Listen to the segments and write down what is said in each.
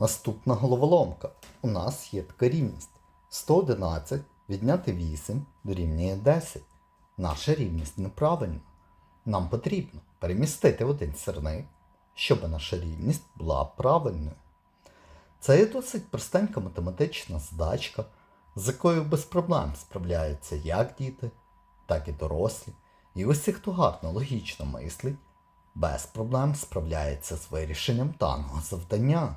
Наступна головоломка. У нас є така рівність. 111 відняти 8 дорівнює 10. Наша рівність неправильна. Нам потрібно перемістити один сирник, щоб наша рівність була правильною. Це є досить простенька математична задачка, з якою без проблем справляються як діти, так і дорослі. І усі, хто гарно логічно мислить, без проблем справляється з вирішенням даного завдання.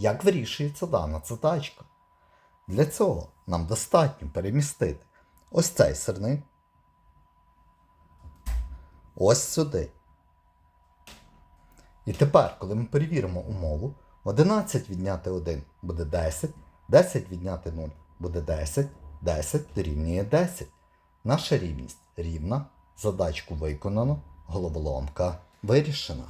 Як вирішується дана задачка? Для цього нам достатньо перемістити ось цей сирник ось сюди. І тепер, коли ми перевіримо умову, 11 відняти 1 буде 10, 10 відняти 0 буде 10, 10 дорівнює 10. Наша рівність рівна, задачку виконано, головоломка вирішена.